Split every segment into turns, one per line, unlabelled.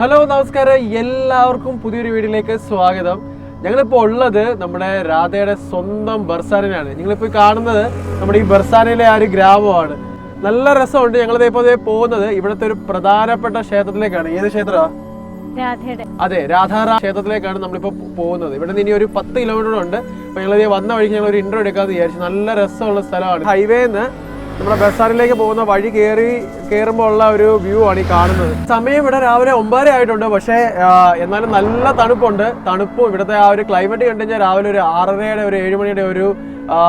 Hello നമസ്കാരം. എല്ലാവർക്കും പുതിയൊരു വീഡിയോയിലേക്ക് സ്വാഗതം. ഞങ്ങളിപ്പോൾ ഉള്ളത് നമ്മുടെ രാധയുടെ സ്വന്തം ബർസാനിലാണ് ഞങ്ങളിപ്പോൾ കാണുന്നത് നമ്മുടെ ഈ ബർസാനയിലെ ആ ഒരു ഗ്രാമമാണ്. നല്ല രസമുണ്ട് ഞങ്ങളിത് ഇപ്പോൾ പോകുന്നത്. ഇവിടുത്തെ ഒരു പ്രധാനപ്പെട്ട ക്ഷേത്രത്തിലേക്കാണ്. ഏത് ക്ഷേത്രമാ?
രാധയുടെ.
അതെ രാധാറാ ക്ഷേത്രത്തിലേക്കാണ് നമ്മളിപ്പോൾ പോകുന്നത്. ഇവിടെ നിന്ന് ഇനി ഒരു പത്ത് കിലോമീറ്റർ ഉണ്ട്. അപ്പോൾ ഞങ്ങളിത് വന്ന വഴിക്ക് ഞങ്ങൾ ഒരു ഇൻട്രോ എടുക്കാമെന്ന് വിചാരിച്ചു. നല്ല രസമുള്ള സ്ഥലമാണ്. ഹൈവേന്ന് നമ്മുടെ ബസാറിലേക്ക് പോകുന്ന വഴി കയറി കയറുമ്പോൾ ഉള്ള ഒരു വ്യൂ ആണ് ഈ കാണുന്നത്. സമയം ഇവിടെ രാവിലെ ഒമ്പതര ആയിട്ടുണ്ട്. പക്ഷേ എന്നാലും നല്ല തണുപ്പുണ്ട്. തണുപ്പും ഇവിടുത്തെ ആ ഒരു ക്ലൈമറ്റ് കണ്ടു കഴിഞ്ഞാൽ രാവിലെ ഒരു ആറരയുടെ ഒരു ഏഴുമണിയുടെ ഒരു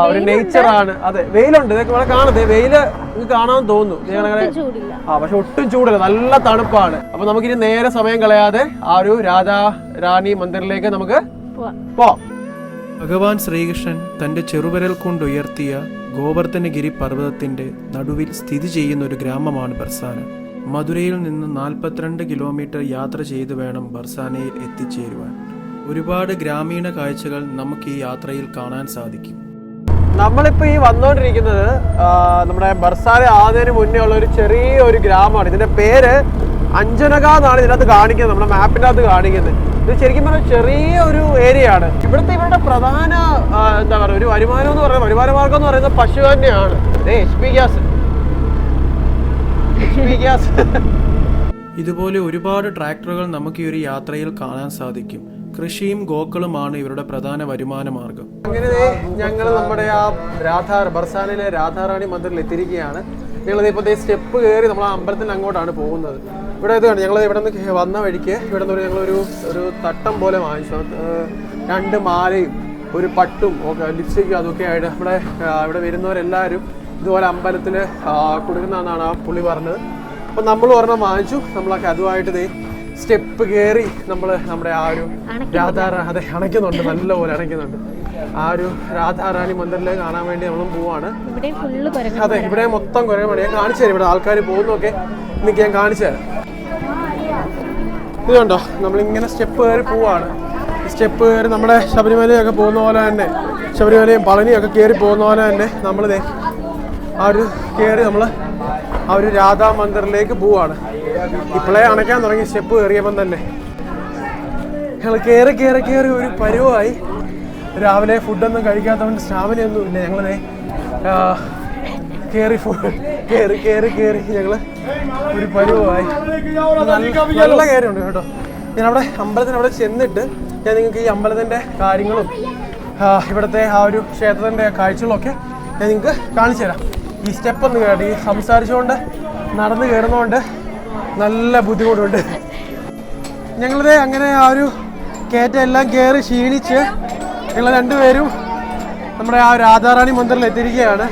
ഒരു നേച്ചറാണ് ആണ്. അതെ വെയിലുണ്ട്. ഇതൊക്കെ ഇവിടെ കാണുന്നത്. വെയിൽ നിങ്ങൾക്ക് കാണാൻ തോന്നുന്നു. ആ പക്ഷെ ഒട്ടും ചൂടില്ല. നല്ല തണുപ്പാണ്. അപ്പൊ നമുക്കിനി നേരെ സമയം കളയാതെ ആ ഒരു രാജാ റാണി മന്ദിറിലേക്ക് നമുക്ക്
പോവാം.
പോവാം.
ഭഗവാൻ ശ്രീകൃഷ്ണൻ തന്റെ ചെറുവിരൽ കൊണ്ടുയർത്തിയ ഗോവർദ്ധനഗിരി പർവതത്തിന്റെ നടുവിൽ സ്ഥിതി ചെയ്യുന്ന ഒരു ഗ്രാമമാണ് ബർസാന. മധുരയിൽ നിന്ന് നാൽപ്പത്തിരണ്ട് കിലോമീറ്റർ യാത്ര ചെയ്ത് വേണം ബർസാനയിൽ എത്തിച്ചേരുവാൻ. ഒരുപാട് ഗ്രാമീണ കാഴ്ചകൾ നമുക്ക് ഈ യാത്രയിൽ കാണാൻ സാധിക്കും.
നമ്മളിപ്പോൾ ഈ വന്നുകൊണ്ടിരിക്കുന്നത് നമ്മുടെ ബർസാന ആദ്യത്തിന് മുന്നേ ഉള്ള ഒരു ചെറിയ ഒരു ഗ്രാമമാണ്. ഇതിന്റെ പേര് അഞ്ജനക എന്നാണ് ഇതിനകത്ത് കാണിക്കുന്നത് നമ്മുടെ മാപ്പിന്റെ അകത്ത് കാണിക്കുന്നത്. ഇത് ശരിക്കും പറഞ്ഞാൽ ചെറിയ ഒരു ഏരിയ ആണ്. ഇവിടുത്തെ ഇവരുടെ പ്രധാന എന്താ പറയുക ഒരു വരുമാനം എന്ന് പറയുന്നത് വരുമാന മാർഗം എന്ന് പറയുന്നത് പശു തന്നെയാണ്. H P gas H P gas
ഇതുപോലെ ഒരുപാട് ട്രാക്ടറുകൾ നമുക്ക് ഈ ഒരു യാത്രയിൽ കാണാൻ സാധിക്കും. കൃഷിയും ഗോക്കളുമാണ് ഇവരുടെ പ്രധാന വരുമാന മാർഗം
അങ്ങനെ ഞങ്ങൾ നമ്മുടെ ആ രാധാ ബർസാനിലെ രാധാറാണി മന്ദിറിൽ എത്തിയിരിക്കുകയാണ്. ഞങ്ങൾ ഇപ്പോൾ സ്റ്റെപ്പ് കയറി നമ്മൾ ആ അമ്പലത്തിന് അങ്ങോട്ടാണ് പോകുന്നത്. ഇവിടെ ഇതാണ് ഞങ്ങൾ ഇവിടെ നിന്ന് വന്ന വഴിക്ക് ഇവിടെ നിന്ന് ഞങ്ങളൊരു ഒരു തട്ടം പോലെ വാങ്ങിച്ചു. രണ്ട് മാലയും ഒരു പട്ടും ഒക്കെ ലിപ്സ്റ്റിക്കും അതൊക്കെ ആയിട്ട് ഇവിടെ ആ, ഇവിടെ വരുന്നവരെല്ലാവരും ഇതുപോലെ അമ്പലത്തിൽ കൊടുക്കുന്നതെന്നാണ് ആ പുള്ളി പറഞ്ഞത്. അപ്പം നമ്മൾ ഒരെണ്ണം വാങ്ങിച്ചു. നമ്മളൊക്കെ അതുമായിട്ട് ദേ സ്റ്റെപ്പ് കയറി നമ്മൾ നമ്മുടെ ആ ഒരു രാധാ അതെ അണയ്ക്കുന്നുണ്ട്. നല്ലപോലെ അണയ്ക്കുന്നുണ്ട്. ആ ഒരു രാധാറാണി മന്ദിരത്തിലേക്ക് കാണാൻ വേണ്ടി നമ്മളും പോവാണ്. അതെ ഇവിടെ മൊത്തം മണി ഞാൻ കാണിച്ചു തരാം ഇവിടെ ആൾക്കാർ പോകുന്നൊക്കെ എനിക്ക് ഞാൻ കാണിച്ചു തരാം. ഇത് കണ്ടോ? നമ്മളിങ്ങനെ സ്റ്റെപ്പ് കയറി പോവാണ്. സ്റ്റെപ്പ് കയറി നമ്മുടെ ശബരിമലയൊക്കെ പോകുന്ന പോലെ തന്നെ. ശബരിമലയും പളനിയൊക്കെ ഒക്കെ കയറി പോകുന്ന പോലെ തന്നെ നമ്മളിത് ആ ഒരു കയറി നമ്മൾ ആ ഒരു രാധാ മന്ദിറിലേക്ക് പോവാണ്. ഇപ്പോഴേ അണയ്ക്കാൻ തുടങ്ങി സ്റ്റെപ്പ് കയറിയപ്പം തന്നെ. ഞങ്ങൾ കയറി കയറി കയറി ഒരു പരുവമായി രാവിലെ ഫുഡൊന്നും കഴിക്കാത്തതുകൊണ്ട് സ്റ്റാമിനയൊന്നും ഇല്ല. ഞങ്ങളെ കയറി കയറി കയറി കയറി ഞങ്ങൾ ഒരു പരിവായി. നല്ല കയറിയുണ്ട് കേട്ടോ. ഞാൻ അവിടെ അമ്പലത്തിന് അവിടെ ചെന്നിട്ട് ഞാൻ നിങ്ങൾക്ക് ഈ അമ്പലത്തിന്റെ കാര്യങ്ങളും ഇവിടുത്തെ ആ ഒരു ക്ഷേത്രത്തിന്റെ കാഴ്ചകളൊക്കെ ഞാൻ നിങ്ങൾക്ക് കാണിച്ചു തരാം. ഈ സ്റ്റെപ്പ് ഒന്ന് കേട്ടോ ഈ സംസാരിച്ചുകൊണ്ട് നടന്നു കയറുന്നതുകൊണ്ട് നല്ല ബുദ്ധിമുട്ടുണ്ട്. ഞങ്ങളിത് അങ്ങനെ ആ ഒരു കയറ്റം എല്ലാം കയറി ക്ഷീണിച്ച് ഞങ്ങൾ രണ്ടുപേരും നമ്മുടെ ആ രാധാറാണി മന്ദിറിൽ എത്തിയിരിക്കുകയാണ്.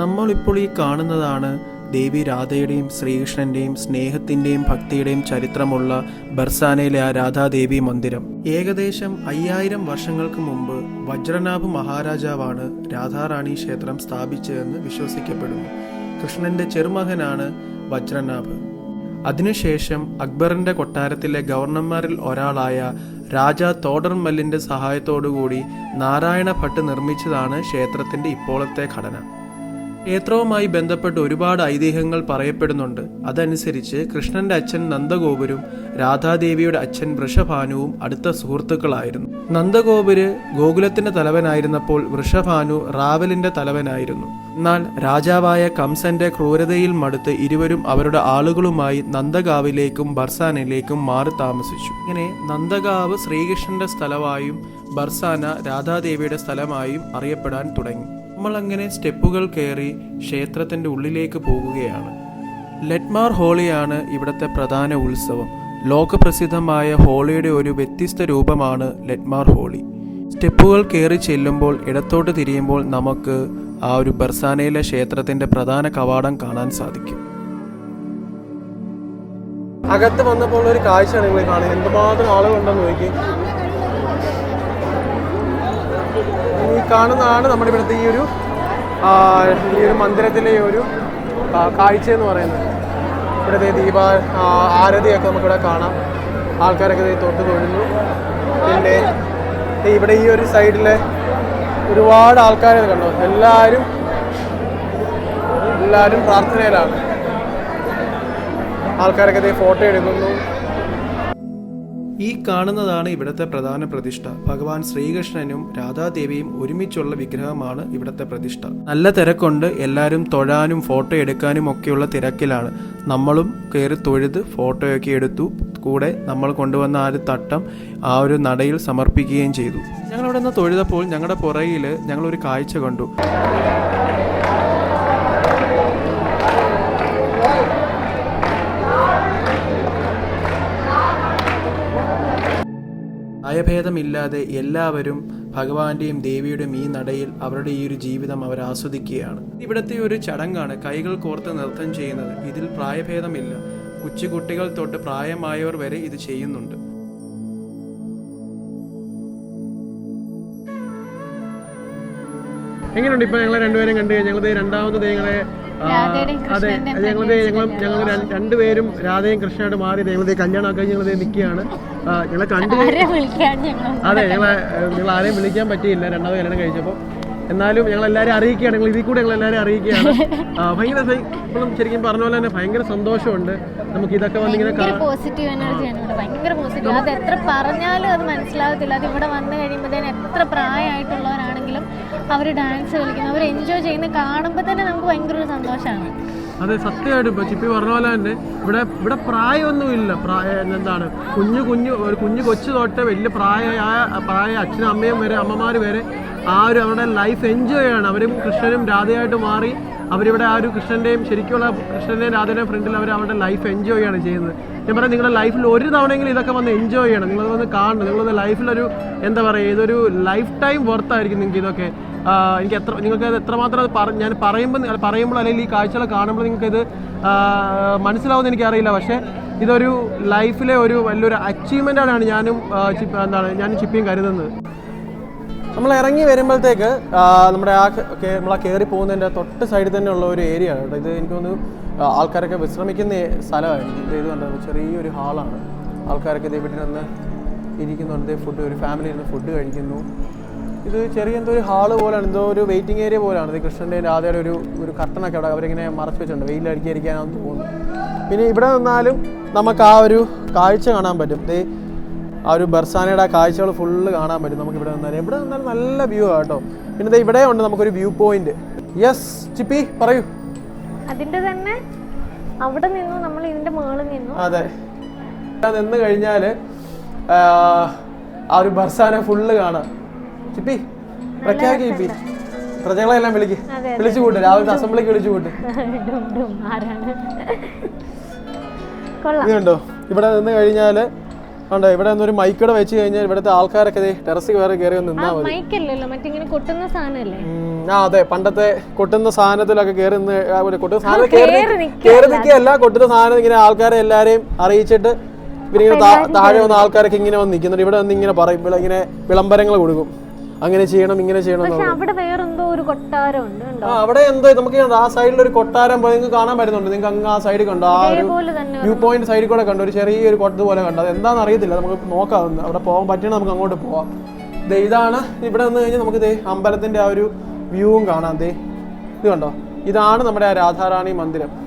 നമ്മളിപ്പോൾ ഈ കാണുന്നതാണ് ദേവി രാധയുടെയും ശ്രീകൃഷ്ണന്റെയും സ്നേഹത്തിന്റെയും ഭക്തിയുടെയും ചരിത്രമുള്ള ബർസാനയിലെ ആ രാധാദേവി മന്ദിരം. ഏകദേശം അയ്യായിരം വർഷങ്ങൾക്ക് മുമ്പ് വജ്രനാഭ് മഹാരാജാവാണ് രാധാറാണി ക്ഷേത്രം സ്ഥാപിച്ചതെന്ന് വിശ്വസിക്കപ്പെടുന്നു. കൃഷ്ണന്റെ ചെറുമകനാണ് വജ്രനാഭ് അതിനുശേഷം അക്ബറിന്റെ കൊട്ടാരത്തിലെ ഗവർണർമാരിൽ ഒരാളായ രാജ തോഡർമല്ലിന്റെ സഹായത്തോടുകൂടി നാരായണ ഭട്ട് നിർമ്മിച്ചതാണ് ക്ഷേത്രത്തിന്റെ ഇപ്പോഴത്തെ ഘടന. ക്ഷേത്രവുമായി ബന്ധപ്പെട്ട് ഒരുപാട് ഐതിഹ്യങ്ങൾ പറയപ്പെടുന്നുണ്ട്. അതനുസരിച്ച് കൃഷ്ണന്റെ അച്ഛൻ നന്ദഗോപുരും രാധാദേവിയുടെ അച്ഛൻ വൃഷഭാനുവും അടുത്ത സുഹൃത്തുക്കളായിരുന്നു. നന്ദഗോപുര് ഗോകുലത്തിന്റെ തലവനായിരുന്നപ്പോൾ വൃഷഭാനു റാവലിന്റെ തലവനായിരുന്നു. എന്നാൽ രാജാവായ കംസന്റെ ക്രൂരതയിൽ മടുത്ത് ഇരുവരും അവരുടെ ആളുകളുമായി നന്ദഗാവിലേക്കും ബർസാനയിലേക്കും മാറി താമസിച്ചു. ഇങ്ങനെ നന്ദഗാവ് ശ്രീകൃഷ്ണന്റെ സ്ഥലമായും ബർസാന രാധാദേവിയുടെ സ്ഥലമായും അറിയപ്പെടാൻ തുടങ്ങി. നമ്മൾ അങ്ങനെ സ്റ്റെപ്പുകൾ കയറി ക്ഷേത്രത്തിന്റെ ഉള്ളിലേക്ക് പോകുകയാണ്. ലെറ്റ്മാർ ഹോളിയാണ് ഇവിടുത്തെ പ്രധാന ഉത്സവം. ലോകപ്രസിദ്ധമായ ഹോളിയുടെ ഒരു വ്യത്യസ്ത രൂപമാണ് ലെറ്റ്മാർ ഹോളി. സ്റ്റെപ്പുകൾ കയറി ചെല്ലുമ്പോൾ ഇടത്തോട്ട് തിരിയുമ്പോൾ നമുക്ക് ആ ഒരു ബർസാനയിലെ ക്ഷേത്രത്തിന്റെ പ്രധാന കവാടം കാണാൻ സാധിക്കും.
അകത്ത് വന്നപ്പോൾ ഒരു കാഴ്ചയാണ് നിങ്ങൾ കാണുന്നത്. എന്തുമാത്രം ആളുകളുണ്ടെന്ന് നോക്കി. കാണുന്നതാണ് നമ്മുടെ ഇവിടുത്തെ ഈ ഒരു ഈ ഒരു മന്ദിരത്തിലെ ഒരു കാഴ്ച എന്ന് പറയുന്നത്. ഇവിടുത്തെ ദീപ ആരതിയൊക്കെ നമുക്കിവിടെ കാണാം. ആൾക്കാരൊക്കെ തൊട്ട് തൊഴുന്നു. പിന്നെ ഇവിടെ ഈ ഒരു സൈഡിലെ ഒരുപാട് ആൾക്കാരെ കണ്ടോ? എല്ലാവരും എല്ലാവരും പ്രാർത്ഥനയിലാണ്. ആൾക്കാരൊക്കെ ഫോട്ടോ എടുക്കുന്നു.
ഈ കാണുന്നതാണ് ഇവിടുത്തെ പ്രധാന പ്രതിഷ്ഠ. ഭഗവാൻ ശ്രീകൃഷ്ണനും രാധാദേവിയും ഒരുമിച്ചുള്ള വിഗ്രഹമാണ് ഇവിടുത്തെ പ്രതിഷ്ഠ. നല്ല തിരക്കുണ്ട്. എല്ലാവരും തൊഴാനും ഫോട്ടോ എടുക്കാനും ഒക്കെയുള്ള തിരക്കിലാണ്. നമ്മളും കയറി തൊഴുത് ഫോട്ടോയൊക്കെ എടുത്തു കൂടെ നമ്മൾ കൊണ്ടുവന്ന ആ ഒരു തട്ടം ആ ഒരു നടയിൽ സമർപ്പിക്കുകയും ചെയ്തു. ഞങ്ങളിവിടെ നിന്ന് തൊഴുതപ്പോൾ ഞങ്ങളുടെ പുറകിൽ ഞങ്ങളൊരു കാഴ്ച കണ്ടു. ഭയഭേദമില്ലാതെ എല്ലാവരും ഭഗവാന്റെയും ദേവിയുടെയും ഈ നടയിൽ അവരുടെ ഈ ഒരു ജീവിതം അവർ ആസ്വദിക്കുകയാണ്. ഇവിടുത്തെ ഒരു ചടങ്ങാണ് കൈകൾ കോർത്ത് നൃത്തം ചെയ്യുന്നത്. ഇതിൽ പ്രായഭേദമില്ല. കൊച്ചുകുട്ടികൾ തൊട്ട് പ്രായമായവർ വരെ ഇത് ചെയ്യുന്നുണ്ട്.
എങ്ങനെയുണ്ട് ഇപ്പൊ ഞങ്ങളെ രണ്ടുപേരും കണ്ടു ഞങ്ങളത് രണ്ടാമത് ഞങ്ങളെ അതെ ഞങ്ങൾ ഞങ്ങൾ രണ്ടുപേരും രാധയും കൃഷ്ണനായിട്ട് മാറി ഞങ്ങളത് കല്യാണം കഴിഞ്ഞ് ഞങ്ങൾ നിൽക്കുകയാണ് ഞങ്ങളെ കണ്ടു അതെ ഞങ്ങളെ ഞങ്ങൾ ആരെയും വിളിക്കാൻ പറ്റിയില്ല. രണ്ടാമത് കല്യാണം കഴിച്ചപ്പോൾ എന്നാലും ഞങ്ങൾ എല്ലാവരും അറിയിക്കുകയാണ്. ഞങ്ങൾ ഇതിൽ കൂടെ ഞങ്ങൾ എല്ലാവരും അറിയിക്കുകയാണ്. ഭയങ്കര ഇപ്പോഴും ശരിക്കും പറഞ്ഞ പോലെ തന്നെ ഭയങ്കര സന്തോഷമുണ്ട്. നമുക്ക് ഇതൊക്കെ
ഭയങ്കര പോസിറ്റീവ് എനർജിയാണ് ഇവിടെ ഭയങ്കര പോസിറ്റീവ് അത് എത്ര പറഞ്ഞാലും അത് മനസ്സിലാകത്തില്ല അത് ഇവിടെ വന്നു കഴിയുമ്പോഴത്തേന് എത്ര പ്രായമായിട്ടുള്ളവരാണെങ്കിലും അവർ ഡാൻസ് കളിക്കുന്നു അവർ എൻജോയ് ചെയ്യുന്ന കാണുമ്പോൾ തന്നെ നമുക്ക് ഭയങ്കര ഒരു സന്തോഷമാണ്.
അതെ സത്യമായിട്ടും ഇപ്പൊ ചിപ്പി പറഞ്ഞ പോലെ തന്നെ ഇവിടെ ഇവിടെ പ്രായമൊന്നുമില്ല. പ്രായ എന്താണ് കുഞ്ഞു കുഞ്ഞു ഒരു കുഞ്ഞു കൊച്ചു തൊട്ട് വലിയ പ്രായമായ പ്രായ അച്ഛനും അമ്മയും വരെ അമ്മമാർ വരെ ആ ഒരു അവരുടെ ലൈഫ് എൻജോയ് ആണ് അവരും കൃഷ്ണനും രാധയായിട്ട് മാറി അവരിവിടെ ആ ഒരു കൃഷ്ണന്റെയും ശരിക്കുള്ള കൃഷ്ണന്റെയും രാധയുടെയും ഫ്രണ്ടിൽ അവർ അവരുടെ ലൈഫ് എൻജോയ് ആണ് ചെയ്യുന്നത്. ഞാൻ പറയാം നിങ്ങളുടെ ലൈഫിൽ ഒരു തവണയെങ്കിലും ഇതൊക്കെ വന്ന് എൻജോയ് ചെയ്യണം. നിങ്ങൾ വന്ന് കാണണം. നിങ്ങളത് ലൈഫിലൊരു എന്താ പറയുക ഇതൊരു ലൈഫ് ടൈം വർത്തായിരിക്കും നിങ്ങൾക്ക് ഇതൊക്കെ. എനിക്ക് എത്ര നിങ്ങൾക്ക് അത് എത്രമാത്രം ഞാൻ പറയുമ്പോൾ പറയുമ്പോൾ അല്ലെങ്കിൽ ഈ കാഴ്ചകൾ കാണുമ്പോൾ നിങ്ങൾക്ക് ഇത് മനസ്സിലാവുമെന്ന് എനിക്കറിയില്ല. പക്ഷേ ഇതൊരു ലൈഫിലെ ഒരു വലിയൊരു അച്ചീവ്മെന്റ് ആണ് ഞാനും എന്താണ് ഞാനും ചിപ്പിയും കരുതുന്നത്. നമ്മൾ ഇറങ്ങി വരുമ്പോഴത്തേക്ക് നമ്മുടെ ആ നമ്മൾ ആ കയറി പോകുന്നതിന്റെ തൊട്ട് സൈഡിൽ തന്നെ ഉള്ള ഒരു ഏരിയ ആണ് കേട്ടോ. ഇത് എനിക്ക് തോന്നുന്നു ആൾക്കാരൊക്കെ വിശ്രമിക്കുന്ന സ്ഥലമായിരിക്കും ഇത് ഇത് കണ്ടോ? ചെറിയൊരു ഹാളാണ് ആൾക്കാരൊക്കെ ഇതേ വീട്ടിൽ നിന്ന് ഇരിക്കുന്നുണ്ട്. ഫുഡ് ഒരു ഫാമിലി ഇരുന്ന് ഫുഡ് കഴിക്കുന്നു. ഇത് ചെറിയ എന്തോ ഒരു ഹാൾ പോലെയാണ് എന്തോ ഒരു വെയിറ്റിംഗ് ഏരിയ പോലെയാണ് ഇത് കൃഷ്ണന്റെ രാധയുടെ ഒരു ഒരു കർട്ടനൊക്കെ അവിടെ അവരിങ്ങനെ മറച്ചു വെച്ചിട്ടുണ്ട്. വെയിലടിക്കാതിരിക്കാനാണെന്ന് തോന്നുന്നു. പിന്നെ ഇവിടെ നിന്നാലും നമുക്ക് ആ ഒരു കാഴ്ച കാണാൻ പറ്റും. ആ ഒരു ബർസാനയുടെ ആ കാഴ്ചകൾ ഫുള്ള് കാണാൻ പറ്റും നമുക്ക് ഇവിടെ നിന്നാലും. ഇവിടെ നിന്നാലും നല്ല വ്യൂ ആണ് കേട്ടോ. പിന്നെ ഇവിടെ ഉണ്ട് നമുക്കൊരു വ്യൂ പോയിന്റ് യെസ് ചിപ്പി പറയൂ.
അതിന്റെ തന്നെ അവിടെ നിന്നു നമ്മൾ ഇതിന്റെ മുകളിൽ നിന്നു.
അതെ. നിന്ന് കഴിഞ്ഞാൽ ആ ഒരു ബർസാന ഫുള്ള് കാണാം. ചിപ്പി പ്രഖ്യാപിക്കും ചിപ്പി. പ്രജകളെ എല്ലാം വിളിക്ക്. വിളിച്ചു കൂട്ട് രാവിലത്തെ അസംബ്ലിക്ക് വിളിച്ചു കൂട്ട്.
ഡും ഡും കൊള്ളാം
ഇത് കണ്ടോ? ഇവിടെ നിന്ന് കഴിഞ്ഞാൽ ഉണ്ടോ ഇവിടെ ഒരു മൈക്കടെ വെച്ച് കഴിഞ്ഞാൽ ഇവിടുത്തെ ആൾക്കാരൊക്കെ ടെറസിൽ വേറെ കയറി നിന്നാ മതി
മറ്റിങ്ങനെ കൊട്ടുന്ന
സാധനമല്ലേ ആ അതെ പണ്ടത്തെ കൊട്ടുന്ന സാധനത്തിലൊക്കെ കയറി നിന്ന് കൊട്ടുന്ന സാധനം കയറി
നിൽക്കുകയല്ല.
കൊട്ടുന്ന സാധനം ഇങ്ങനെ ആൾക്കാരെ എല്ലാരെയും അറിയിച്ചിട്ട് താ- താഴെ വന്ന ആൾക്കാരൊക്കെ ഇങ്ങനെ വന്ന് നിൽക്കുന്നുണ്ട് ഇവിടെ വന്ന് ഇങ്ങനെ പറയും ഇങ്ങനെ വിളംബരങ്ങൾ കൊടുക്കും അങ്ങനെ ചെയ്യണം ഇങ്ങനെ ചെയ്യണം
പക്ഷെ
എന്നുള്ളത്.
ഒരു കൊട്ടാരം ഉണ്ട് കണ്ടോ
അവിടെ എന്തോ നമുക്ക് ആ സൈഡിൽ ഒരു കൊട്ടാരം പോലെ നിങ്ങൾക്ക് കാണാൻ പറ്റുന്നുണ്ട്. നിങ്ങൾക്ക് അങ്ങ് ആ സൈഡിൽ കണ്ടോ? ആ ഒരു
തന്നെ
വ്യൂ പോയിന്റ് സൈഡിൽ കൂടെ കണ്ടു. ഒരു ചെറിയൊരു കൊട്ടത് പോലെ കണ്ടു. അത് എന്താണെന്ന് അറിയത്തില്ല. നമുക്ക് നോക്കാം ഒന്ന്. അവിടെ പോകാൻ പറ്റണ നമുക്ക് അങ്ങോട്ട് പോവാം. ദേ ഇതാണ്. ഇവിടെ വന്ന് കഴിഞ്ഞാൽ നമുക്ക് ദേ അമ്പലത്തിന്റെ ആ ഒരു വ്യൂവും കാണാം. ദേ ഇത് കണ്ടോ? ഇതാണ് നമ്മുടെ ആ രാധാറാണി മന്ദിരം.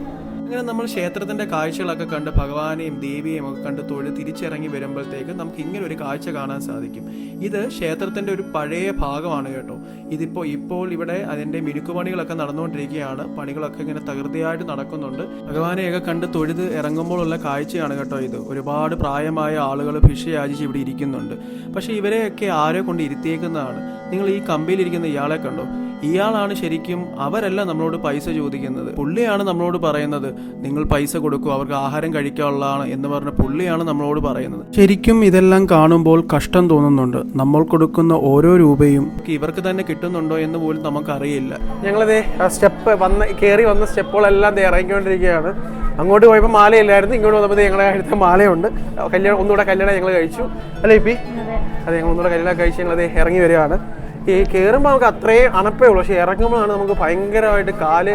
അങ്ങനെ നമ്മൾ ക്ഷേത്രത്തിന്റെ കാഴ്ചകളൊക്കെ കണ്ട് ഭഗവാനെയും ദേവിയെയും ഒക്കെ കണ്ട് തൊഴിൽ തിരിച്ചിറങ്ങി വരുമ്പോഴത്തേക്ക് നമുക്ക് ഇങ്ങനെ ഒരു കാഴ്ച കാണാൻ സാധിക്കും. ഇത് ക്ഷേത്രത്തിന്റെ ഒരു പഴയ ഭാഗമാണ് കേട്ടോ. ഇതിപ്പോ ഇപ്പോൾ ഇവിടെ അതിന്റെ മിനുക്കുപണികളൊക്കെ നടന്നുകൊണ്ടിരിക്കുകയാണ്. പണികളൊക്കെ ഇങ്ങനെ തകൃതിയായിട്ട് നടക്കുന്നുണ്ട്. ഭഗവാനെയൊക്കെ കണ്ട് തൊഴുത് ഇറങ്ങുമ്പോഴുള്ള കാഴ്ചയാണ് കേട്ടോ ഇത്. ഒരുപാട് പ്രായമായ ആളുകൾ ഭിക്ഷയാചിച്ച് ഇവിടെ ഇരിക്കുന്നുണ്ട്. പക്ഷെ ഇവരെയൊക്കെ ആരെ കൊണ്ട് ഇരുത്തിയേക്കുന്നതാണ്? നിങ്ങൾ ഈ കമ്പിയിലിരിക്കുന്ന ഇയാളെ കണ്ടോ? ഇയാളാണ് ശരിക്കും അവരല്ല നമ്മളോട് പൈസ ചോദിക്കുന്നത്. പുള്ളിയാണ് നമ്മളോട് പറയുന്നത് നിങ്ങൾ പൈസ കൊടുക്കൂ അവർക്ക് ആഹാരം കഴിക്കാനുള്ളതാണ് എന്ന് പറഞ്ഞ പുള്ളിയാണ് നമ്മളോട് പറയുന്നത്. ശരിക്കും ഇതെല്ലാം കാണുമ്പോൾ കഷ്ടം തോന്നുന്നുണ്ട്. നമ്മൾ കൊടുക്കുന്ന ഓരോ രൂപയും ഇവർക്ക് തന്നെ കിട്ടുന്നുണ്ടോ എന്ന് പോലും നമുക്കറിയില്ല.
ഞങ്ങളതേ ആ സ്റ്റെപ്പ് വന്ന് കയറി വന്ന സ്റ്റെപ്പുകളെല്ലാം ദേ ഇറങ്ങിക്കൊണ്ടിരിക്കുകയാണ്. അങ്ങോട്ട് പോയപ്പോൾ മാലയില്ലായിരുന്നു ഇങ്ങോട്ട് വന്നപ്പോൾ ഞങ്ങളുടെ അടുത്ത മാലയുണ്ട്. കല്യാണം ഒന്നുകൂടെ കല്യാണം ഞങ്ങൾ കഴിച്ചു. അല്ലേ ഇപ്പി?
അതെ.
അതെ ഞങ്ങൾ ഒന്നുകൂടെ കല്യാണം കഴിച്ച് ഞങ്ങളത് ഇറങ്ങി വരികയാണ്. ഈ കയറുമ്പോൾ നമുക്ക് അത്രയും അണപ്പേ ഉള്ളൂ. പക്ഷെ ഇറങ്ങുമ്പോഴാണ് നമുക്ക് ഭയങ്കരമായിട്ട് കാൽ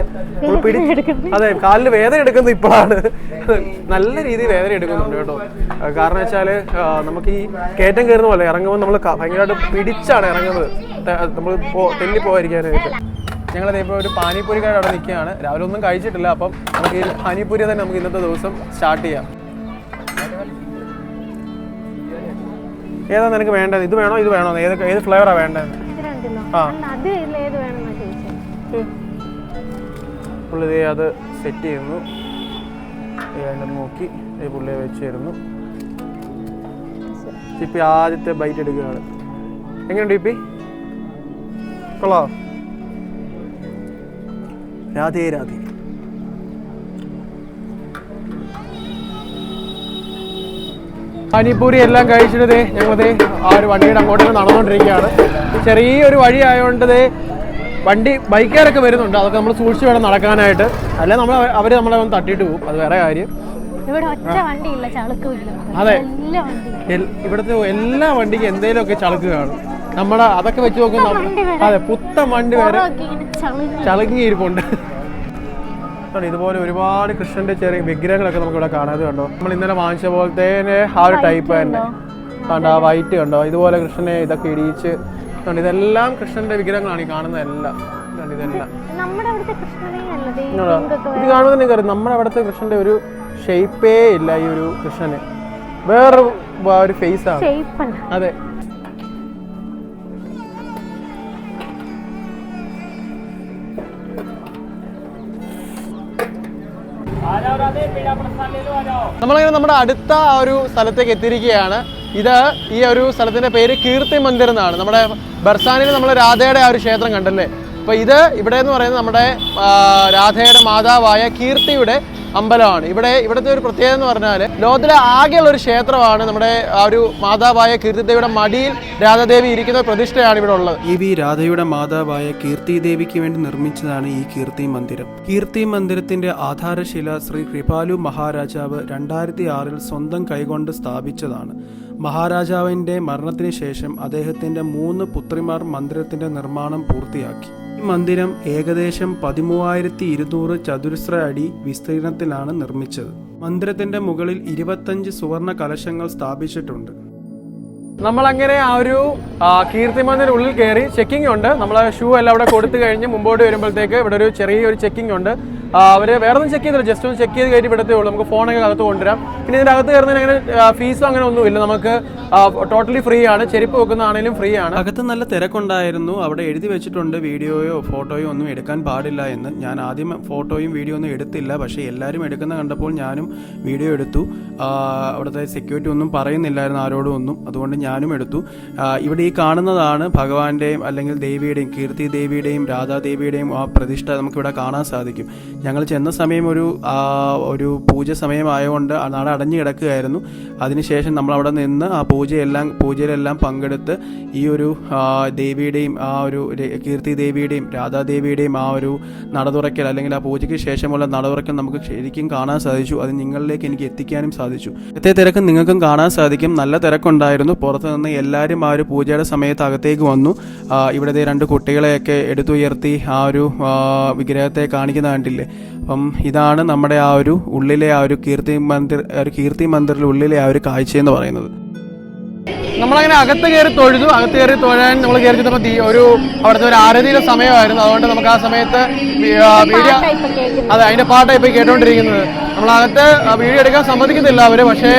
പിടി അതെ കാലിൽ വേദന എടുക്കുന്നത് ഇപ്പോഴാണ്. നല്ല രീതിയിൽ വേദന എടുക്കുന്നുണ്ട് കേട്ടോ. കാരണം വെച്ചാൽ നമുക്ക് ഈ കയറ്റം കയറുന്ന പോലെ ഇറങ്ങുമ്പോൾ നമ്മൾ ഭയങ്കരമായിട്ട് പിടിച്ചാണ് ഇറങ്ങുന്നത്. നമ്മൾ തെല്ലി പോകാതിരിക്കാനായിട്ട്. ഞങ്ങളത് ഇപ്പോൾ ഒരു പാനിപ്പൂരിക്കാരുടെ അവിടെ നിൽക്കുകയാണ്. രാവിലെ ഒന്നും കഴിച്ചിട്ടില്ല. അപ്പം നമുക്ക് ഈ പാനിപ്പൂരി തന്നെ നമുക്ക് ഇന്നത്തെ ദിവസം സ്റ്റാർട്ട് ചെയ്യാം. ഏതാ നിനക്ക് വേണ്ടത്? ഇത് വേണോ? ഇത് വേണോ? ഏത് ഏത് ഫ്ലേവറാണ് വേണ്ടത്?
അല്ല, അത് ഇതിൽ ഏത് വേണമെന്നാ ചോദിച്ചത്?
പുള്ളി അത് സെറ്റ് ചെയ്യുന്നു. നോക്കി. പുള്ളിയെ വെച്ച് തരുന്നു. ചിപ്പി ആദ്യത്തെ ബൈറ്റ് എടുക്കുകയാണ്. എങ്ങനെയുണ്ട് ഇപ്പി കൊള്ളാം. രാധേ രാധേ. പാനിപ്പൂരി എല്ലാം കഴിച്ചിട്ട് ഞങ്ങളത് ആ ഒരു വണ്ടിയുടെ അങ്ങോട്ടേക്ക് നടന്നുകൊണ്ടിരിക്കുകയാണ്. ചെറിയൊരു വഴി ആയതുകൊണ്ട് ദേ വണ്ടി ബൈക്കുകാരൊക്കെ വരുന്നുണ്ട്. അതൊക്കെ നമ്മൾ സൂക്ഷിച്ച് വേണം നടക്കാനായിട്ട്. അല്ലെ നമ്മൾ അവർ നമ്മളെ ഒന്ന് തട്ടിയിട്ട് പോകും. അത് വേറെ കാര്യം. അതെ. ഇവിടുത്തെ എല്ലാ വണ്ടിക്കും എന്തെങ്കിലുമൊക്കെ ചളുക്ക് കാണും. നമ്മുടെ അതൊക്കെ വെച്ച് നോക്കുമ്പോൾ അതെ പുത്തൻ വണ്ടി വരെ ചളുങ്ങിയിരിപ്പുണ്ട്. കണ്ടോ, ഇതുപോലെ ഒരുപാട് കൃഷ്ണന്റെ ചെറിയ വിഗ്രഹങ്ങളൊക്കെ നമുക്ക് ഇവിടെ കാണാതെ കണ്ടോ. നമ്മൾ ഇന്നലെ വാങ്ങിച്ച പോലത്തെ ആ ഒരു ടൈപ്പ് തന്നെ. കണ്ടോ ആ വൈറ്റ് കണ്ടോ. ഇതുപോലെ കൃഷ്ണനെ ഇതൊക്കെ ഇടിയിച്ച് കണ്ടോ ഇതെല്ലാം കൃഷ്ണന്റെ വിഗ്രഹങ്ങളാണ് ഈ കാണുന്നതെല്ലാം. കണ്ടോ ഇതെല്ലാം? ഇത് കാണുമ്പോൾ തന്നെ കയറി നമ്മുടെ അവിടുത്തെ കൃഷ്ണന്റെ ഒരു ഷേപ്പേ ഇല്ല ഈ ഒരു കൃഷ്ണന്. വേറൊരു ഒരു ഫേസ് ആണ്. അതെ. നമ്മളിങ്ങനെ നമ്മുടെ അടുത്ത ആ ഒരു സ്ഥലത്തേക്ക് എത്തിയിരിക്കുകയാണ്. ഇത് ഈ ഒരു സ്ഥലത്തിന്റെ പേര് കീർത്തി മന്ദിർ എന്നാണ്. നമ്മുടെ ബർസാനിൽ നമ്മൾ രാധയുടെ ആ ഒരു ക്ഷേത്രം കണ്ടല്ലേ? അപ്പൊ ഇത് ഇവിടെ എന്ന് പറയുന്നത് നമ്മുടെ രാധയുടെ മാതാവായ കീർത്തിയുടെ അമ്പലമാണ്. ഇവിടെ ഇവിടുത്തെ ഒരു പ്രത്യേകത എന്ന് പറഞ്ഞാൽ ലോകത്തിലെ ആകെയുള്ള ഒരു ക്ഷേത്രമാണ് നമ്മുടെ ആ ഒരു മാതാവായ കീർത്തിദേവിയുടെ മടിയിൽ രാധാദേവി ഇരിക്കുന്ന പ്രതിഷ്ഠയാണ് ഇവിടെ ഉള്ളത്.
ഇ വി രാധയുടെ മാതാവായ കീർത്തി ദേവിക്ക് വേണ്ടി നിർമ്മിച്ചതാണ് ഈ കീർത്തി മന്ദിരം. കീർത്തി മന്ദിരത്തിന്റെ ആധാരശില ശ്രീ കൃപാലു മഹാരാജാവ് രണ്ടായിരത്തി ആറിൽ സ്വന്തം കൈകൊണ്ട് സ്ഥാപിച്ചതാണ്. മഹാരാജാവിന്റെ മരണത്തിന് ശേഷം അദ്ദേഹത്തിന്റെ മൂന്ന് പുത്രിമാർ മന്ദിരത്തിന്റെ നിർമ്മാണം പൂർത്തിയാക്കി. ഈ മന്ദിരം ഏകദേശം പതിമൂവായിരത്തി ഇരുന്നൂറ് ചതുരശ്ര അടി വിസ്തീർണത്തിലാണ് നിർമ്മിച്ചത്. മന്ദിരത്തിന്റെ മുകളിൽ ഇരുപത്തഞ്ച് സുവർണ കലശങ്ങൾ സ്ഥാപിച്ചിട്ടുണ്ട്.
നമ്മൾ അങ്ങനെ ആ ഒരു കീർത്തി ഉള്ളിൽ കയറി ചെക്കിംഗ് ഉണ്ട്. നമ്മൾ ഷൂ എല്ലാം അവിടെ കൊടുത്തു കഴിഞ്ഞ് മുമ്പോട്ട് വരുമ്പോഴത്തേക്ക് ഇവിടെ ഒരു ചെറിയൊരു ചെക്കിംഗ് ഉണ്ട്. ആ, അവർ വേറെ ഒന്നും ചെക്ക് ചെയ്തില്ല. ജസ്റ്റ് ഒന്ന് ചെക്ക് ചെയ്ത് കയറ്റി വിടത്തേ ഉള്ളൂ. നമുക്ക് ഫോണൊക്കെ അകത്ത് കൊണ്ടുവരാം. പിന്നെ ഇതിന്റെ അകത്ത് കയറുന്നതിന് അങ്ങനെ ഫീസോ അങ്ങനെ ഒന്നും ഇല്ല നമുക്ക് ടോട്ടലി ഫ്രീ ആണ്. ചെരുപ്പ് വെക്കുന്നതാണെങ്കിലും ഫ്രീ ആണ്.
അകത്ത് നല്ല തിരക്കുണ്ടായിരുന്നു. അവിടെ എഴുതി വെച്ചിട്ടുണ്ട് വീഡിയോയോ ഫോട്ടോയോ ഒന്നും എടുക്കാൻ പാടില്ല എന്ന്. ഞാൻ ആദ്യം ഫോട്ടോയും വീഡിയോ ഒന്നും എടുത്തില്ല. പക്ഷേ എല്ലാവരും എടുക്കുന്ന കണ്ടപ്പോൾ ഞാനും വീഡിയോ എടുത്തു. അവിടുത്തെ സെക്യൂരിറ്റി ഒന്നും പറയുന്നില്ലായിരുന്നു ആരോടും ഒന്നും. അതുകൊണ്ട് ഞാനും എടുത്തു. ഇവിടെ ഈ കാണുന്നതാണ് ഭഗവാന്റെയും അല്ലെങ്കിൽ ദേവിയുടെയും കീർത്തി ദേവിയുടെയും രാധാദേവിയുടെയും ആ പ്രതിഷ്ഠ നമുക്കിവിടെ കാണാൻ സാധിക്കും. ഞങ്ങൾ ചെന്ന സമയം ഒരു ഒരു പൂജ സമയമായതുകൊണ്ട് നട അടഞ്ഞു കിടക്കുകയായിരുന്നു. അതിനുശേഷം നമ്മൾ അവിടെ നിന്ന് ആ പൂജയെല്ലാം പൂജയിലെല്ലാം പങ്കെടുത്ത് ഈ ഒരു ദേവിയുടെയും ആ ഒരു കീർത്തി ദേവിയുടെയും രാധാദേവിയുടെയും ആ ഒരു നടതുറക്കൽ അല്ലെങ്കിൽ ആ പൂജയ്ക്ക് ശേഷമുള്ള നടതുറയ്ക്കൽ നമുക്ക് ശരിക്കും കാണാൻ സാധിച്ചു. അത് നിങ്ങളിലേക്ക് എനിക്ക് എത്തിക്കാനും സാധിച്ചു. ഇത്തെ തിരക്ക് നിങ്ങൾക്കും കാണാൻ സാധിക്കും. നല്ല തിരക്കുണ്ടായിരുന്നു. പുറത്തു നിന്ന് എല്ലാവരും ആ ഒരു പൂജയുടെ സമയത്ത് അകത്തേക്ക് വന്നു. ഇവിടുത്തെ രണ്ട് കുട്ടികളെയൊക്കെ എടുത്തുയർത്തി ആ ഒരു വിഗ്രഹത്തെ കാണിക്കുന്ന കണ്ടില്ലേ? അപ്പം ഇതാണ് നമ്മുടെ ആ ഒരു ഉള്ളിലെ ആ ഒരു കീർത്തി മന്ദിർ ഒരു കീർത്തി മന്ദിറിൽ ഉള്ളിലെ ആ ഒരു കാഴ്ച എന്ന് പറയുന്നത്.
നമ്മളങ്ങനെ അകത്ത് കയറി തൊഴുതു. അകത്ത് കയറി തൊഴാൻ നമ്മൾ കയറി ചെന്നപ്പോൾ ഒരു അവിടുത്തെ ഒരു ആരതിയുടെ സമയമായിരുന്നു. അതുകൊണ്ട് നമുക്ക് ആ സമയത്ത് വീഡിയോ അതെ അതിന്റെ പാട്ടാണ് ഇപ്പോൾ കേട്ടോണ്ടിരിക്കുന്നത് നമ്മളകത്ത് വീഡിയോ എടുക്കാൻ സമ്മതിക്കുന്നില്ല അവർ പക്ഷേ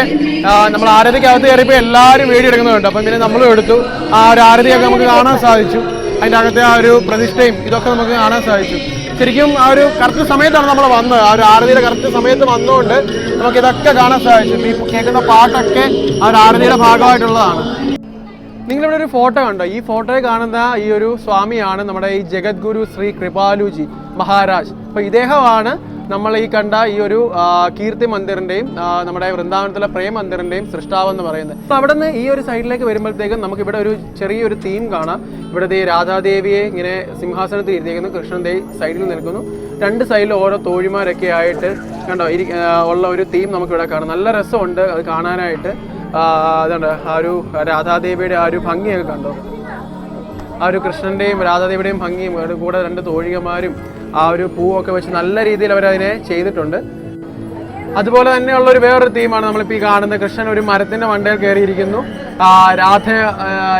നമ്മൾ ആരതിക്ക് അകത്ത് കയറിയപ്പോൾ എല്ലാവരും വീഡിയോ എടുക്കുന്നുണ്ട്. അപ്പം പിന്നെ നമ്മളും എടുത്തു. ആ ഒരു ആരതിയൊക്കെ നമുക്ക് കാണാൻ സാധിച്ചു. അതിന്റെ അകത്തെ ആ ഒരു പ്രതിഷ്ഠയും ഇതൊക്കെ നമുക്ക് കാണാൻ സാധിച്ചു. ശരിക്കും ആ ഒരു കറക്റ്റ് സമയത്താണ് നമ്മൾ വന്നത്. ആ ഒരു ആരതിയുടെ കറക്റ്റ് സമയത്ത് വന്നുകൊണ്ട് നമുക്ക് ഇതൊക്കെ കാണാൻ സാധിച്ചു. ഈ കേൾക്കുന്ന പാട്ടൊക്കെ ആ ഒരു ആരതിയുടെ ഭാഗമായിട്ടുള്ളതാണ്. നിങ്ങളിവിടെ ഒരു ഫോട്ടോ കണ്ടോ? ഈ ഫോട്ടോയിൽ കാണുന്ന ഈ ഒരു സ്വാമിയാണ് നമ്മുടെ ഈ ജഗദ്ഗുരു ശ്രീ കൃപാലുജി മഹാരാജ്. അപ്പൊ ഇദ്ദേഹമാണ് നമ്മൾ ഈ കണ്ട ഈ ഒരു കീർത്തി മന്ദിറിന്റെയും നമ്മുടെ വൃന്ദാവനത്തിലെ പ്രേം മന്ദിറിന്റെയും സൃഷ്ടാവ് എന്ന് പറയുന്നത്. അപ്പൊ അവിടെ നിന്ന് ഈ ഒരു സൈഡിലേക്ക് വരുമ്പോഴത്തേക്കും നമുക്ക് ഇവിടെ ഒരു ചെറിയൊരു തീം കാണാം. ഇവിടുത്തെ ഈ രാധാദേവിയെ ഇങ്ങനെ സിംഹാസനത്തിൽ ഇരുത്തിയിരിക്കുന്നു കൃഷ്ണൻ സൈഡിൽ നിൽക്കുന്നു. രണ്ട് സൈഡിൽ ഓരോ തോഴിമാരൊക്കെ ആയിട്ട് കണ്ടോ ഇരി ഉള്ള ഒരു തീം നമുക്കിവിടെ കാണാം. നല്ല രസമുണ്ട് അത് കാണാനായിട്ട്. അതുകൊണ്ട് ആ ഒരു രാധാദേവിയുടെ ആ ഒരു ഭംഗിയൊക്കെ കണ്ടോ? ആ ഒരു കൃഷ്ണന്റെയും രാധാദേവിയുടെയും ഭംഗിയും കൂടെ രണ്ട് തോഴികമാരും ആ ഒരു പൂവൊക്കെ വെച്ച് നല്ല രീതിയിൽ അവർ അതിനെ ചെയ്തിട്ടുണ്ട്. അതുപോലെ തന്നെയുള്ള ഒരു വേറൊരു തീമാണ് നമ്മളിപ്പോൾ ഈ കാണുന്നത് കൃഷ്ണൻ ഒരു മരത്തിന്റെ മണ്ടയിൽ കയറിയിരിക്കുന്നു. രാധ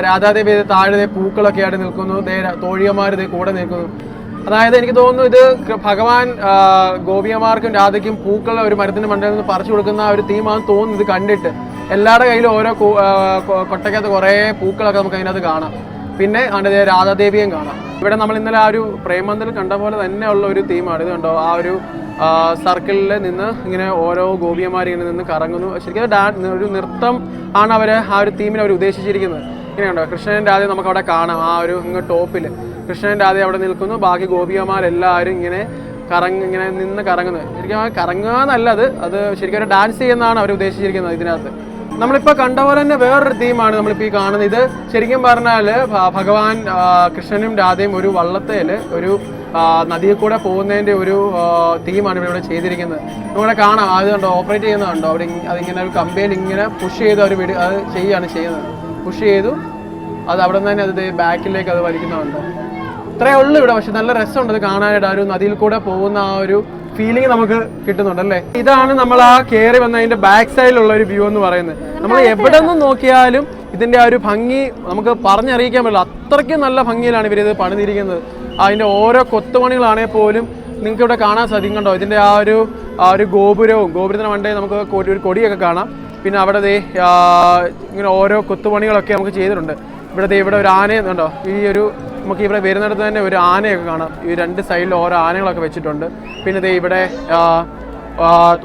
രാധാദേവി താഴെ പൂക്കളൊക്കെ ആയിട്ട് നിൽക്കുന്നു. ദേ തോഴികമാർ ഇത് കൂടെ നിൽക്കുന്നു. അതായത് എനിക്ക് തോന്നുന്നു ഇത് ഭഗവാൻ ഗോപിയമാർക്കും രാധയ്ക്കും പൂക്കൾ ഒരു മരത്തിന്റെ മണ്ടയിൽ നിന്ന് പറിച്ചു കൊടുക്കുന്ന ഒരു തീമാണെന്ന് തോന്നുന്നു ഇത് കണ്ടിട്ട്. എല്ലാവരുടെ കയ്യിലും ഓരോ കൊട്ടയ്ക്കകത്ത് കുറേ പൂക്കളൊക്കെ നമുക്ക് അതിനകത്ത് കാണാം. പിന്നെ അതിന്റെ രാധാദേവിയും കാണാം. ഇവിടെ നമ്മൾ ഇന്നലെ ആ ഒരു പ്രേമന്തിൽ കണ്ട പോലെ തന്നെ ഉള്ള ഒരു തീമാണ് ഇത് കണ്ടോ? ആ ഒരു സർക്കിളിൽ നിന്ന് ഇങ്ങനെ ഓരോ ഗോപിയന്മാർ ഇങ്ങനെ നിന്ന് കറങ്ങുന്നു. ശരിക്കും ഡാൻസ് ഒരു നൃത്തം ആണ് അവർ ആ ഒരു തീമിന് അവർ ഉദ്ദേശിച്ചിരിക്കുന്നത്. ഇങ്ങനെ കണ്ടോ? കൃഷ്ണൻ ആദ്യം നമുക്ക് അവിടെ കാണാം. ആ ഒരു ഇങ്ങ് ടോപ്പിൽ കൃഷ്ണൻ രാധ അവിടെ നിൽക്കുന്നു. ബാക്കി ഗോപിയന്മാരെല്ലാവരും ഇങ്ങനെ കറങ്ങി ഇങ്ങനെ നിന്ന് കറങ്ങുന്നത്. ശരിക്കും കറങ്ങുക എന്നല്ലത് അത്. ശരിക്കും ഒരു ഡാൻസ് ചെയ്യുന്നതാണ് അവർ ഉദ്ദേശിച്ചിരിക്കുന്നത് ഇതിനകത്ത്. നമ്മളിപ്പോൾ കണ്ട പോലെ തന്നെ വേറൊരു തീമാണ് നമ്മളിപ്പോൾ ഈ കാണുന്നത്. ഇത് ശരിക്കും പറഞ്ഞാൽ ഭഗവാൻ കൃഷ്ണനും രാധയും ഒരു വള്ളത്തേൽ ഒരു നദിയിൽ കൂടെ പോകുന്നതിന്റെ ഒരു തീമാണ് ഇവിടെ ചെയ്തിരിക്കുന്നത്. ഇവിടെ കാണാം. അത് കണ്ടോ ഓപ്പറേറ്റ് ചെയ്യുന്നത് കണ്ടോ? അവിടെ അതിങ്ങനെ ഒരു കമ്പയിൽ ഇങ്ങനെ പുഷ് ചെയ്ത് അവർ വിട് അത് ചെയ്യുകയാണ് ചെയ്യുന്നത്. പുഷ് ചെയ്തു അത് അവിടെ നിന്ന് തന്നെ അത് ബാക്കിലേക്ക് അത് വലിക്കുന്നുണ്ട് ഇത്രയേ ഉള്ളൂ ഇവിടെ പക്ഷെ നല്ല രസമുണ്ട് അത് കാണാനായിട്ട്. ആ ഒരു നദിയിൽ കൂടെ പോകുന്ന ആ ഒരു ഫീലിംഗ് നമുക്ക് കിട്ടുന്നുണ്ട് അല്ലേ ഇതാണ് നമ്മൾ ആ കയറി വന്ന അതിന്റെ ബാക്ക് സൈഡിലുള്ള ഒരു വ്യൂ എന്ന് പറയുന്നത്. നമ്മൾ എവിടെ നിന്ന് നോക്കിയാലും ഇതിന്റെ ആ ഒരു ഭംഗി നമുക്ക് പറഞ്ഞറിയിക്കാൻ പറ്റില്ല. അത്രയ്ക്കും നല്ല ഭംഗിയിലാണ് ഇവർ ഇത് പണിതിരിക്കുന്നത് അതിന്റെ ഓരോ കൊത്തുപണികളാണെങ്കിൽ പോലും നിങ്ങൾക്ക് ഇവിടെ കാണാൻ സാധിക്കും കണ്ടോ ഇതിന്റെ ആ ഒരു ആ ഒരു ഗോപുരവും ഗോപുരത്തിന് മണ്ടേ നമുക്ക് കൊടി ഒരു കൊടിയൊക്കെ കാണാം. പിന്നെ അവിടെ ദേ ഇങ്ങനെ ഓരോ കൊത്തുപണികളൊക്കെ നമുക്ക് ചെയ്തിട്ടുണ്ട്. ഇവിടെ ദേ ഇവിടെ ഒരു ആനയുണ്ടോ ഈ ഒരു നമുക്ക് ഇവിടെ വരുന്നിടത്ത് തന്നെ ഒരു ആനയൊക്കെ കാണാം. ഈ രണ്ട് സൈഡിൽ ഓരോ ആനകളൊക്കെ വെച്ചിട്ടുണ്ട്. പിന്നെ ഇത് ഇവിടെ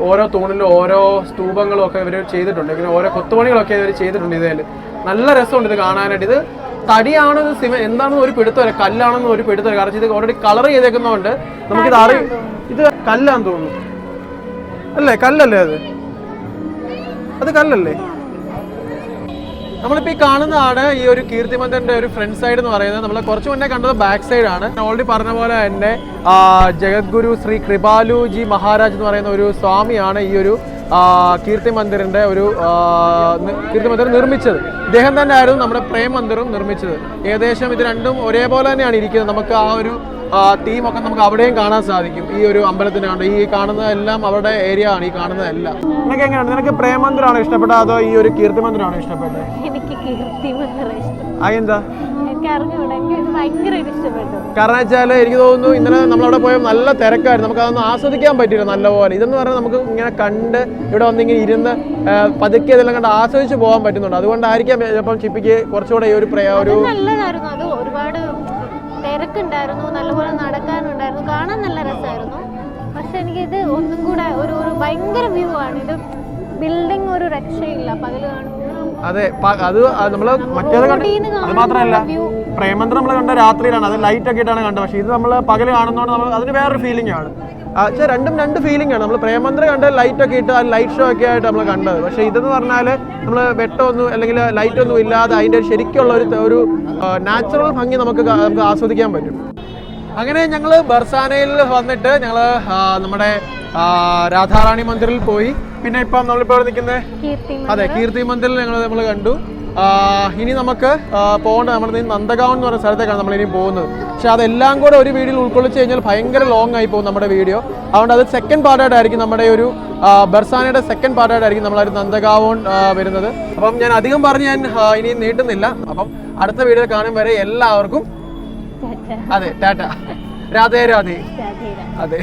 ഓരോ തൂണിലും ഓരോ സ്തൂപങ്ങളും ഒക്കെ ഇവർ ചെയ്തിട്ടുണ്ട്. ഇങ്ങനെ ഓരോ കൊത്തുപണികളൊക്കെ ഇവർ ചെയ്തിട്ടുണ്ട് ഇതിൽ നല്ല രസമുണ്ട് ഇത് കാണാനായിട്ട്. ഇത് തടിയാണോ ഇത് സിമ എന്താണെന്ന് ഒരു പിടുത്തമില്ല കല്ലാണെന്ന് ഒരു പിടുത്തമില്ല കാരണം ഇത് ഓൾറെഡി കളർ ചെയ്തേക്കുന്നതുകൊണ്ട് നമുക്കിത് അറി ഇത് കല്ലാന്ന് തോന്നുന്നു. അല്ലേ? കല്ലല്ലേ അത്? അത് കല്ലല്ലേ? നമ്മളിപ്പോൾ ഈ കാണുന്നതാണ് ഈ ഒരു കീർത്തിമന്ദന്റെ ഒരു ഫ്രണ്ട് സൈഡ് എന്ന് പറയുന്നത്. നമ്മൾ കുറച്ച് മുന്നേ കണ്ടത് ബാക്ക് സൈഡ് ആണ്. ഓൾറെഡി പറഞ്ഞ പോലെ തന്നെ ജഗദ്ഗുരു ശ്രീ കൃപാലുജി മഹാരാജ് എന്ന് പറയുന്ന ഒരു സ്വാമിയാണ് ഈ ഒരു കീർത്തി മന്ദിറിന്റെ ഒരു കീർത്തി മന്ദിർ നിർമ്മിച്ചത്. ഇദ്ദേഹം തന്നെ ആയിരുന്നു നമ്മുടെ പ്രേം മന്ദിറും നിർമ്മിച്ചത്. ഏകദേശം ഇത് രണ്ടും ഒരേപോലെ തന്നെയാണ് ഇരിക്കുന്നത്. നമുക്ക് ആ ഒരു തീമൊക്കെ നമുക്ക് അവിടെയും കാണാൻ സാധിക്കും. ഈ ഒരു അമ്പലത്തിന്റെ കണ്ട് ഈ കാണുന്നതെല്ലാം അവരുടെ ഏരിയ ആണ് ഈ കാണുന്നതെല്ലാം നിനക്ക് എങ്ങനെയാണ് നിനക്ക് പ്രേം മന്ദിറാണോ ഇഷ്ടപ്പെട്ടത്? അതോ ഈ ഒരു കീർത്തി മന്ദിറാണോ ഇഷ്ടപ്പെട്ടത്?
എനിക്ക് കീർത്തി മന്ദിരം ഇഷ്ടം
അതെന്താ കാരണം വെച്ചാൽ എനിക്ക് തോന്നുന്നു ഇന്നലെ നമ്മളവിടെ പോയ നല്ല തിരക്കായിരുന്നു. നമുക്ക് അതൊന്നും ആസ്വദിക്കാൻ പറ്റില്ല നല്ലപോലെ. ഇതെന്ന് പറഞ്ഞാൽ നമുക്ക് ഇങ്ങനെ കണ്ട് ഇവിടെ വന്നിങ്ങനെ ഇരുന്ന് പതുക്കെ ഇതെല്ലാം കണ്ട് ആസ്വദിച്ച് പോകാൻ പറ്റുന്നുണ്ട്. അതുകൊണ്ടായിരിക്കാം ചിലപ്പം ചിപ്പിക്ക് കുറച്ചുകൂടെ ഈ ഒരു പ്രയ ഒരു
നല്ലതായിരുന്നു. അത് ഒരുപാട് തിരക്കുണ്ടായിരുന്നു നല്ലപോലെ നടക്കാനുണ്ടായിരുന്നു കാണാൻ നല്ല രസമായിരുന്നു. പക്ഷെ എനിക്കിത് ഒന്നും കൂടെ ഒരു ഒരു ഭയങ്കര വ്യൂ ആണ്. ഇത് ബിൽഡിംഗ് ഒരു രക്ഷയില്ല. പകൽ കാണുമ്പോൾ
അതെ അത് നമ്മൾ മറ്റേത് കണ്ട് അത് മാത്രമല്ല പ്രേമന്ത്ര നമ്മൾ കണ്ട രാത്രിയിലാണ് അത് ലൈറ്റ് ഒക്കെ ആയിട്ടാണ് കണ്ടത്. പക്ഷേ ഇത് നമ്മൾ പകൽ കാണുന്നതുകൊണ്ട് നമ്മൾ അതിന് വേറൊരു ഫീലിംഗ് ആണ്. പക്ഷേ രണ്ടും രണ്ട് ഫീലിംഗ് ആണ്. നമ്മൾ പ്രേമന്ത്ര കണ്ട ലൈറ്റ് ഒക്കെ ഇട്ട് ആ ലൈറ്റ് ഷോ ഒക്കെ ആയിട്ട് നമ്മൾ കണ്ടത്. പക്ഷേ ഇതെന്ന് പറഞ്ഞാൽ നമ്മൾ വെട്ടമൊന്നും അല്ലെങ്കിൽ ലൈറ്റ് ഒന്നും ഇല്ലാതെ അതിന്റെ ശരിക്കുള്ള ഒരു ഒരു നാച്ചുറൽ ഭംഗി നമുക്ക് നമുക്ക് ആസ്വദിക്കാൻ പറ്റും. അങ്ങനെ ഞങ്ങൾ ബർസാനയിൽ വന്നിട്ട് ഞങ്ങൾ നമ്മുടെ രാധാറാണി മന്ദിറിൽ പോയി. പിന്നെ ഇപ്പം നമ്മളിപ്പോൾ ഇവിടെ നിൽക്കുന്നത് അതെ കീർത്തി മന്ദിറിൽ ഞങ്ങൾ നമ്മൾ കണ്ടു. ഇനി നമുക്ക് പോകേണ്ട നമ്മൾ നന്ദഗാവ് എന്ന് പറയുന്ന സ്ഥലത്തേക്കാണ് നമ്മൾ ഇനി പോകുന്നത്. പക്ഷെ അതെല്ലാം കൂടെ ഒരു വീഡിയോയിൽ ഉൾക്കൊള്ളിച്ച് കഴിഞ്ഞാൽ ഭയങ്കര ലോങ് ആയി പോകും നമ്മുടെ വീഡിയോ. അതുകൊണ്ട് അത് സെക്കൻഡ് പാർട്ടായിട്ടായിരിക്കും നമ്മുടെ ഒരു ബർസാനയുടെ സെക്കൻഡ് പാർട്ടായിട്ടായിരിക്കും നമ്മളൊരു നന്ദഗാവോൺ നന്ദഗാവ് വരുന്നത്. അപ്പം ഞാൻ അധികം പറഞ്ഞ് ഞാൻ ഇനി നീട്ടുന്നില്ല. അപ്പം അടുത്ത വീഡിയോ കാണും വരെ എല്ലാവർക്കും അതെ ടാറ്റ. രാധേ രാധേ. അതെ.